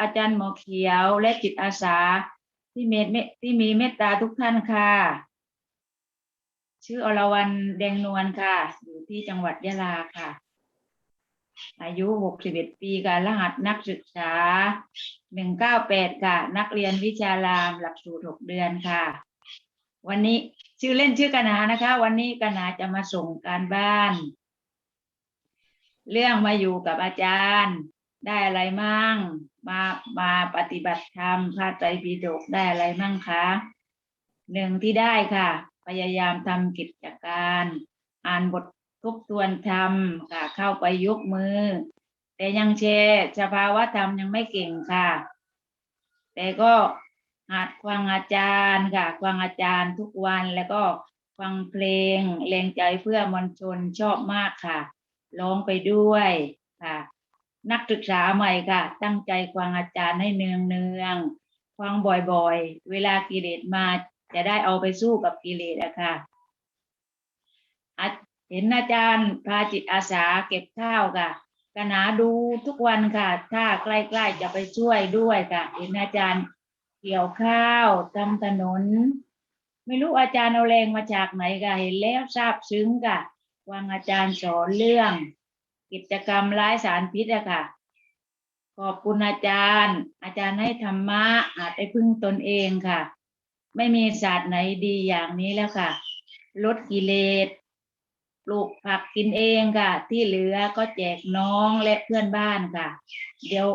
อาจารย์หมอเขียวและจิตอาสาที่เมตที่มีเมตตาทุกท่านค่ะ ชื่ออรวรรณแดงนวลค่ะ อยู่ที่จังหวัดยะลาค่ะ อายุหกสิบเอ็ดปีค่ะ รหัสนักศึกษาหนึ่งเก้าแปดค่ะ นักเรียนวิชาราม หลักสูตรหกเดือนค่ะ วันนี้ชื่อเล่นชื่อกนานะคะ วันนี้กนาจะมาส่งการบ้าน เรื่องมาอยู่กับอาจารย์ ได้อะไรมั่ง มามาปฏิบัติธรรมพระไตรปิฎกได้อะไรมั่งคะหนึ่งที่ได้ค่ะ พยายามทำกิจการ อ่านบททบทวนธรรมค่ะ เข้าไปยกมือ แต่ยังแชร์สภาวะธรรมยังไม่เก่งค่ะ แต่ก็หัดฟังอาจารย์ค่ะฟังอาจารย์ทุกวันแล้วก็ฟังเพลงแรงใจเพื่อมวลชนชอบมากค่ะร้องไปด้วยค่ะ นักศึกษาใหม่ค่ะ ตั้งใจฟังอาจารย์ให้เนืองเนืองๆฟังบ่อยๆ เวลากิเลสมาจะได้เอาไปสู้กับกิเลสอะค่ะเห็นอาจารย์พาจิตอาสาเก็บข้าวค่ะกนาดูทุกวันค่ะ ถ้าใกล้ๆจะไปช่วยด้วยค่ะเห็นอาจารย์เกี่ยวข้าวทำถนน ไม่รู้อาจารย์เอาแรงมาจากไหนค่ะเห็นแล้วซาบซึ้งค่ะฟังอาจารย์สอนเรื่อง กิจกรรมร้ายสารพิษอะค่ะ ขอบคุณอาจารย์ อาจารย์ให้ธรรมะอาจได้พึ่งตนเองค่ะ ไม่มีศาสตร์ไหนดีอย่างนี้แล้วค่ะ ลดกิเลสปลูกผักกินเองค่ะ ที่เหลือก็แจกน้องและเพื่อนบ้านค่ะ เดี๋ยว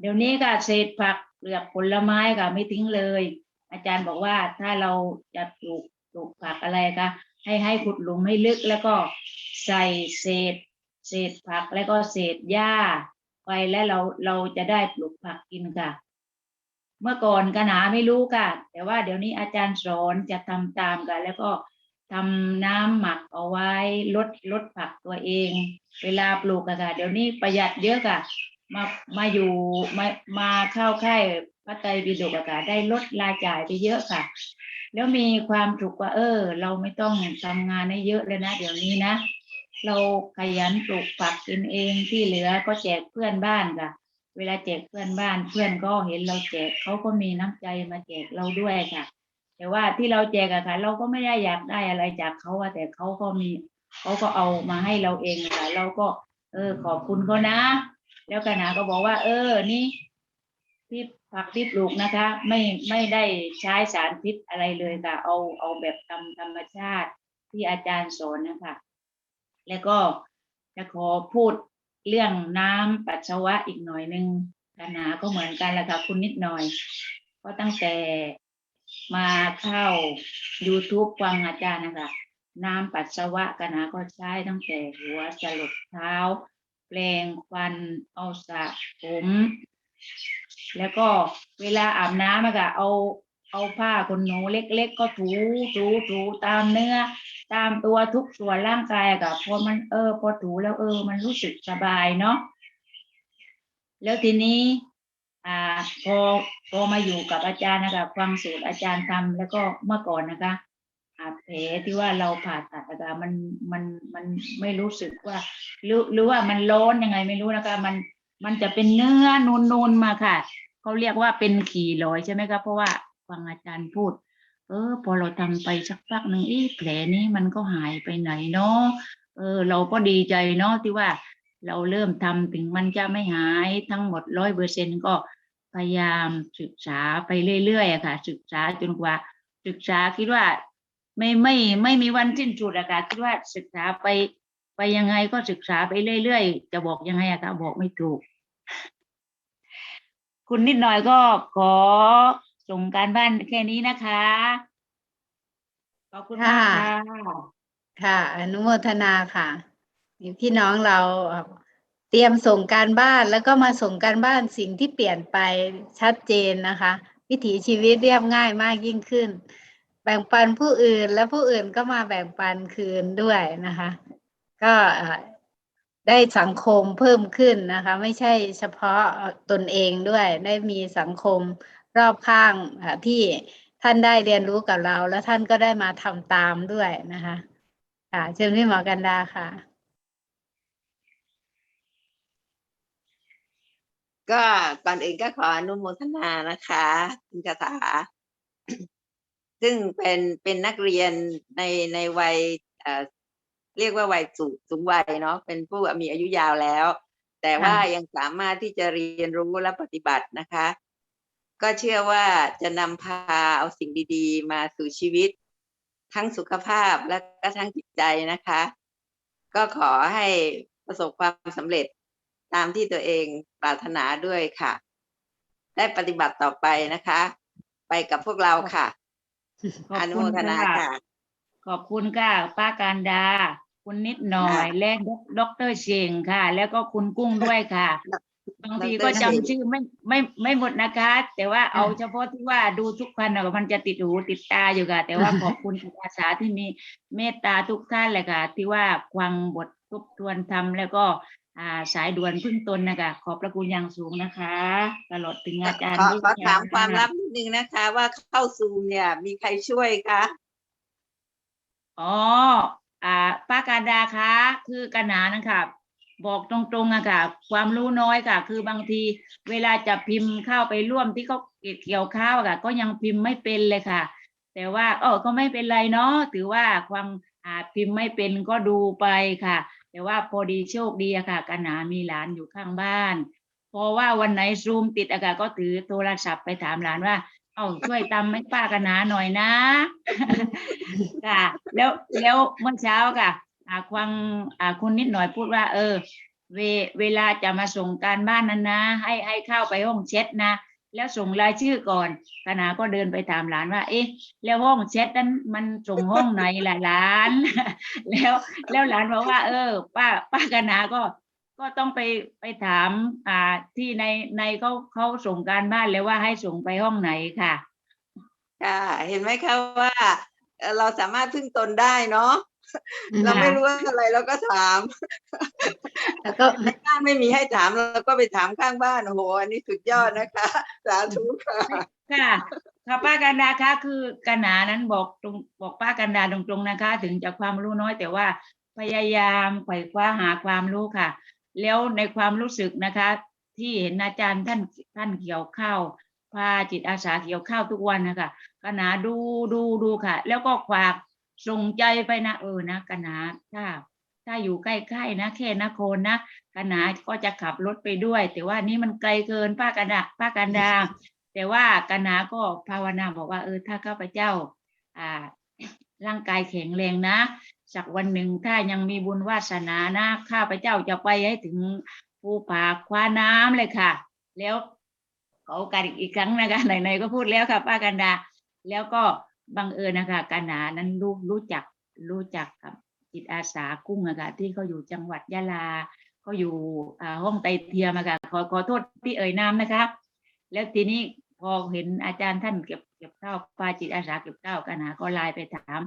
เดี๋ยวนี้ค่ะเศษผักเปลือกผลไม้ค่ะ ไม่ทิ้งเลย อาจารย์บอกว่าถ้าเราจะปลูกปลูกผักอะไรคะให้ให้ขุดหลุมให้ลึกแล้วก็ใส่เศษ เศษผักแล้วก็เศษหญ้าไปแล้วเราเราจะได้ปลูกผักกินค่ะ เมื่อก่อนกหนาไม่รู้ค่ะ แต่ว่าเดี๋ยวนี้อาจารย์สอนจะทำตามกัน แล้วก็ทำน้ำหมักเอาไว้ลดลดผักตัวเอง เวลาปลูกค่ะ เดี๋ยวนี้ประหยัดเยอะค่ะ มามาอยู่มามาเข้าค่ายพระไตรปิฎกอะค่ะ ได้ลดรายจ่ายไปเยอะค่ะ แล้วมีความสุขว่าเออ เราไม่ต้องทำงานให้เยอะเลยนะ เดี๋ยวนี้นะ เราขยันปลูกผักกินเองที่เหลือก็แจกเพื่อนบ้านค่ะ เวลาแจกเพื่อนบ้าน เพื่อนก็เห็นเราแจกเขาก็มีน้ำใจมาแจกเราด้วยค่ะ แต่ว่าที่เราแจกอะค่ะ เราก็ไม่ได้อยากได้อะไรจากเขาอะแต่เขาก็มีเขาก็เอามาให้เราเองค่ะ เราก็ เออ ขอบคุณเขานะ แล้วกนาก็บอกว่า เออนี่ที่ผักที่ปลูกนะคะ ไม่ไม่ได้ใช้สารพิษอะไรเลยค่ะ เอาเอาแบบตามธรรมชาติที่อาจารย์สอนนะคะ แล้วก็จะขอพูดเรื่องน้ำปัสสาวะอีกหน่อยนึงกนาก็เหมือนกันแหละค่ะคุณนิดหน่อย ก็ตั้งแต่มาเข้า YouTube ฟังอาจารย์นะคะน้ำปัสสาวะกนาก็ใช้ตั้งแต่หัวจรดเท้าแปลงฟันเอาสระผม แล้วก็เวลาอาบน้ำอะค่ะเอา เอาผ้าขนหนูเล็ก ๆ ก็ถูถูถูตามเนื้อ ตามตัวทุกส่วนร่างกายอะค่ะพอมันเออ พอถูแล้วเออ มันรู้สึกสบายเนาะแล้วทีนี้อ่าพอพอมาอยู่กับอาจารย์นะคะฟังสูตรอาจารย์ทำแล้วก็เมื่อก่อนนะคะอาแผลที่ว่าเราผ่าตัดนะคะมันมันมันไม่รู้สึกว่าหรือหรือว่ามันร้อนยังไงไม่รู้นะคะ มันมันจะเป็นเนื้อนูนๆมาค่ะเขาเรียกว่าเป็นขี่ลอยใช่ไหมคะเพราะว่า ฟังอาจารย์พูด เออ พอเราทำไปสักพักหนึ่งอีแผลนี้มันก็หายไปไหนเนาะเออ เราก็ดีใจเนาะที่ว่าเราเริ่มทำถึงมันจะไม่หายทั้งหมดร้อยเปอร์เซ็นก็พยายามศึกษาไปเรื่อยๆอะค่ะ ศึกษาจนกว่า ศึกษาคิดว่า ไม่ไม่ไม่มีวันสิ้นสุดอะค่ะคิดว่าศึกษาไป ไปยังไงก็ศึกษาไปเรื่อยๆจะบอกยังไงอะค่ะบอกไม่ถูก คุณนิดหน่อยก็ขอ ส่งการบ้านแค่นี้นะคะ ขอบคุณมากค่ะ ค่ะ อนุโมทนาค่ะมีพี่น้องเราเตรียมส่งการบ้านแล้วก็มาส่งการบ้านสิ่งที่เปลี่ยนไปชัดเจนนะคะ วิถีชีวิตเรียบง่ายมากยิ่งขึ้น แบ่งปันผู้อื่นและผู้อื่นก็มาแบ่งปันคืนด้วยนะคะ ก็ได้สังคมเพิ่มขึ้นนะคะ ไม่ใช่เฉพาะตนเองด้วย ได้มีสังคม รอบข้างเอ่อที่ท่านได้เรียนรู้กับเรา แล้วท่านก็ได้มาทำตามด้วยนะคะค่ะเชิญพี่หมอกันดาค่ะ ก็ก่อนอื่นก็ขออนุโมทนานะคะคุณคาถาซึ่งเป็นเป็นนักเรียนในในวัยเอ่อเรียกว่าวัยสูงสูงวัยเนาะเป็นผู้มีอายุยาวแล้ว แต่ว่ายังสามารถที่จะเรียนรู้และปฏิบัตินะคะ ก็เชื่อว่าจะนำพาเอาสิ่งดีๆ มาสู่ชีวิต ทั้งสุขภาพและก็ทั้งจิตใจนะคะ ก็ขอให้ประสบความสำเร็จตามที่ตัวเองปรารถนาด้วยค่ะ ได้ปฏิบัติต่อไปนะคะ ไปกับพวกเราค่ะขอบอนุคุโมณทนาค่ะค่ะ ขอบคุณค่ะ ป้าการดา คุณนิดหน่อยค่ะและดอกเตอรเชงค่ะ แล้วก็คุณกุ้งด้วยค่ะ บางทีดรก็จำเชงชื่อไม่ไม่ไม่หมดนะคะ แต่ว่าเอาค่ะเฉพาะที่ว่าดูทุกพันนะมันจะติดหูติดตาอยู่ค่ะ แต่ว่าขอบคุณจิตอาสาที่มีเมตตาทุกท่านเลยค่ะ ที่ว่าควังบททบทวนทำแล้วก็อ่าสายด่วนพึ่งตนนะคะขอบพระคุณอย่างสูงนะคะ ตลอดถึงอาจารย์ขอด้วยขอถามค่ะความลับนิดนึงนะคะ ว่าเข้าซูมเนี่ย มีใครช่วยคะอ๋ออ่าป้าการดาคะ คือกันหนานะคะ บอกตรงๆอะค่ะ ความรู้น้อยค่ะ คือบางที เวลาจะพิมพ์เข้าไปร่วมที่เขาเกี่ยวข้าวอะค่ะ ก็ยังพิมพ์ไม่เป็นเลยค่ะ แต่ว่าเออก็ไม่เป็นไรเนาะถือว่าความอาพิมพ์ไม่เป็นก็ดูไปค่ะ แต่ว่าพอดีโชคดีอะค่ะกันหนามีหลานอยู่ข้างบ้านเพราะว่าวันไหนซูมติดอะค่ะก็ถือโทรศัพท์ไปถามหลานว่าเอาช่วยตำให้ป้ากันหนาหน่อยนะค่ะ แล้วแล้วเมื่อเช้าค่ะ ควังอาคุณนิดหน่อยพูดว่า เออ เวเวลาจะมาส่งการบ้านนั้นนะ ให้ให้เข้าไปห้องแชทนะ แล้วส่งรายชื่อก่อนคณะก็เดินไปถามหลานว่า เอ๊ะ แล้วห้องแชทนั้นมันส่งห้องไหนล่ะหลาน แล้วแล้วหลานบอกว่า เออ ป้าป้าคณะก็ก็ต้องไปไปถามอ่าที่ในในเขาเขาส่งการบ้านแล้วว่าให้ส่งไปห้องไหนค่ะ ค่ะ เห็นไหมคะว่า เราสามารถพึ่งตนได้เนาะ เราไม่รู้ว่าอะไรเราก็ถาม แล้วก็ในบ้านไม่มีให้ถามเราก็ไปถามข้างบ้านโอ้โหอันนี้สุดยอดนะคะ สาธุค่ะค่ะค่ะป้ากันดาคะคือกันหนานั้นบอกตรงบอกป้ากันดาตรงๆนะคะ ถึงจะความรู้น้อย แต่ว่าพยายามไขว่คว้าหาความรู้ค่ะ แล้วในความรู้สึกนะคะ ที่เห็นอาจารย์ท่านท่านเกี่ยวข้าวพาจิตอาสาเกี่ยวข้าวทุกวันนะคะกันหนาดูดูดูค่ะ แล้วก็ฝาก ส่งใจไปนะเออนะกนาถ้าถ้าอยู่ใกล้ๆนะแค่นครนะกนาก็จะขับรถไปด้วย แต่ว่านี่มันไกลเกินป้ากันดาป้ากันดาแต่ว่ากันนาก็ภาวนาบอกว่าเออถ้าข้าพเจ้า อ่า ร่างกายแข็งแรงนะสักวันหนึ่งถ้ายังมีบุญวาสนานะข้าพเจ้าจะไปให้ถึงภูผาคว้าน้ำเลยค่ะ แล้วขอโอกาสอีกครั้งนะคะไหนๆก็พูดแล้วค่ะป้ากันดา แล้วก็ บังเอิญนะคะกันนานั้นรู้รู้จักรู้จักกับจิตอาสากุ้งอะค่ะที่เขาอยู่จังหวัดยะลาเขาอยู่อ่าห้องไตเทียมอะค่ะขอขอโทษที่เอ่ยนามนะคะ แล้วทีนี้พอเห็นอาจารย์ท่านเก็บเก็บข้าวปลาจิตอาสาเก็บข้าวกันหาก็ไลน์ไปถาม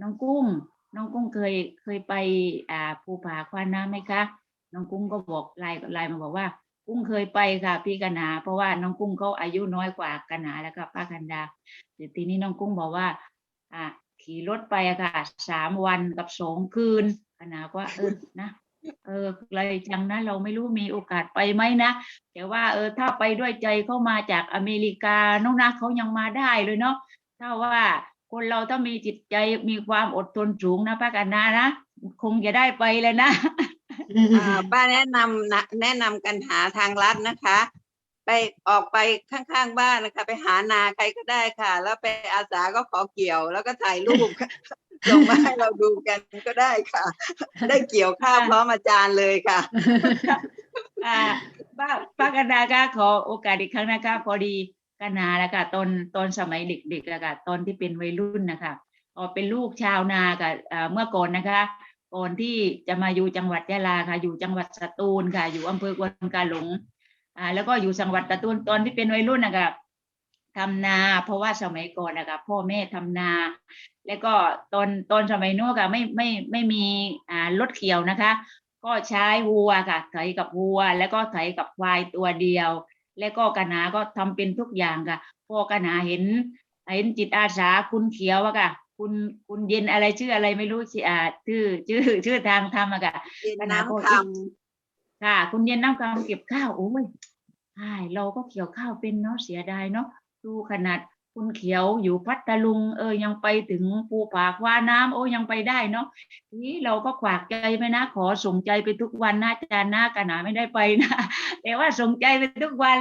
น้องกุ้ง น้องกุ้งเคยเคยไปอ่าภูผาควานน้ำไหมคะ น้องกุ้งก็บอกไลน์ไลน์มาบอกว่า กุ้งเคยไปค่ะ พี่กันหา เพราะว่าน้องกุ้งเขาอายุน้อยกว่ากันหาแล้วก็ป้ากันดาเดี๋ยวทีนี้น้องกุ้งบอกว่า อ่าขี่รถไปอะค่ะสามวันกับสองคืนกันหาว่าเออนะเออเลยจังนะเราไม่รู้มีโอกาสไปไหมนะแต่ว่าเออถ้าไปด้วยใจเขามาจากอเมริกาน้องนะเขายังมาได้เลยเนาะถ้าว่าคนเราถ้ามีจิตใจมีความอดทนสูงนะป้ากันนานะ คงจะได้ไปเลยนะ อ่าป้าแนะนำนะแนะนำกันหาทางลัดนะคะ ไปออกไปข้างๆบ้านนะคะ ไปหานาใครก็ได้ค่ะ แล้วไปอาสาก็ขอเกี่ยว แล้วก็ถ่ายรูปส่งมาให้เราดูกันก็ได้ค่ะ ได้เกี่ยวข้าวพร้อมอาจารย์เลยค่ะอ่าป้าป้ากันดาค่ะขอโอกาสอีกครั้งนะคะพอดีกันนาแล้วค่ะตอนตอนสมัยเด็กๆอะค่ะตอนที่เป็นวัยรุ่นนะคะอ๋อเป็นลูกชาวนาค่ะอ่าเมื่อก่อนนะคะ ก่อนที่จะมาอยู่จังหวัดยะลาค่ะ อยู่จังหวัดสตูลค่ะ อยู่อำเภอควนกาหลงอ่าแล้วก็อยู่จังหวัดสตูลตอนที่เป็นวัยรุ่นนะคะทำนาเพราะว่าสมัยก่อนนะคะพ่อแม่ทำนา แล้วก็ตอนตอนสมัยนู้นค่ะไม่ไม่ไม่มีอ่ารถเกี่ยวนะคะ ก็ใช้วัวค่ะไถกับวัว แล้วก็ไถกับควายตัวเดียว แล้วก็กนาก็ทำเป็นทุกอย่างค่ะพอกนาเห็นเห็นจิตอาสาคุณเขียวอะค่ะ คุณคุณเย็นอะไรชื่ออะไรไม่รู้สิอ่าชื่อชื่อชื่อทางทำอะค่ะเย็นคณะน้ำโพคธิ์ค่ะ คุณเย็นน้ำคำเก็บข้าวโอ้ยใช่เราก็เกี่ยวข้าวเป็นเนาะเสียดายเนาะดูขนาดคุณเขียวอยู่พัทลุงเออยังไปถึงภูผาคว้าน้ำโอ้ยังไปได้เนาะทีนี้เราก็ขวากใจไปนะ ขอส่งใจไปทุกวันนะอาจารย์นะกันหนาไม่ได้ไปนะแต่ว่าส่งใจไปทุกวัน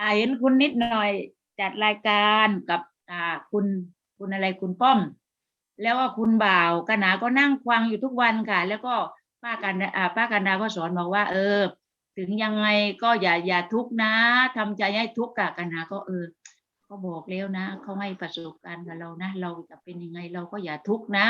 อ่าเห็นคุณนิดหน่อยจัดรายการกับอ่าคุณคุณอะไรคุณป้อม แล้วก็คุณบ่าวกันหนาก็นั่งฟังอยู่ทุกวันค่ะ แล้วก็ป้ากันอ่าป้ากันดาก็สอนบอกว่า เออ ถึงยังไงก็อย่าอย่าทุกข์นะทำใจให้ทุกข์กะกันหนาก็เออเขาบอกแล้วนะเขาให้ประสบการณ์กับเรานะ เราจะเป็นยังไงเราก็อย่าทุกข์นะ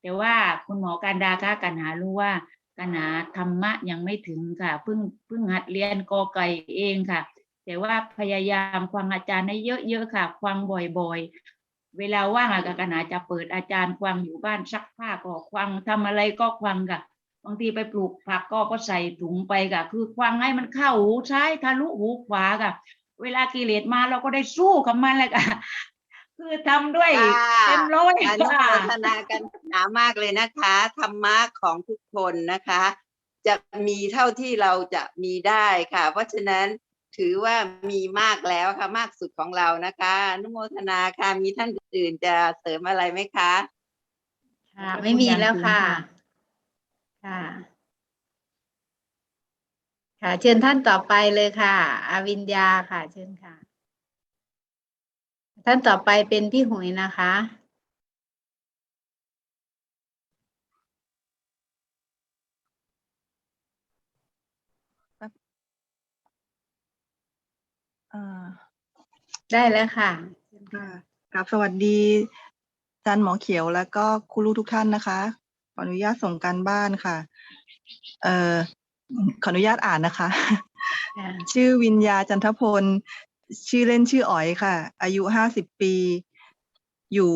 แต่ว่าคุณหมอการดาค่ะกันหารู้ว่ากันหาธรรมะยังไม่ถึงค่ะเพิ่งเพิ่งหัดเรียนกอไก่เองค่ะ แต่ว่าพยายามฟังอาจารย์ให้เยอะๆค่ะฟังบ่อยๆ เวลาว่างอะกกันหาจะเปิดอาจารย์ฟังอยู่บ้านซักผ้าก็ฟังทำอะไรก็ฟังค่ะบางทีไปปลูกผักก็ก็ใส่ถุงไปค่ะ คือฟังให้มันเข้าหูซ้ายทะลุหูขวาค่ะ เวลากิเลสมาเราก็ได้สู้กับมันเลยค่ะ คือทำด้วยค่ะเต็มร้อยอนุโมค่ะทนากันหนามากเลยนะคะธรรมะของทุกคนนะคะ จะมีเท่าที่เราจะมีได้ค่ะ เพราะฉะนั้น ถือว่ามีมากแล้วค่ะมากสุดของเรานะคะนุโมทนาค่ะมีท่านอื่นจะเสริมอะไรไหมคะค่ะ ไม่มีแล้วค่ะ ค่ะ ค่ะ เชิญท่านต่อไปเลยค่ะอาวิญญาค่ะ เชิญค่ะ ท่านต่อไปเป็นพี่หุยนะคะ อ่า ได้แล้วค่ะเชิญค่ะค่ะครับสวัสดีอาจารย์หมอเขียวแล้วก็คุณลูกทุกท่านนะคะขออนุญาตส่งการบ้านค่ะ เอ่อขออนุญาตอ่านนะคะค่ะชื่อวิญญาจันทพล ชื่อเล่นชื่ออ๋อยค่ะ อายุห้าสิบปี อยู่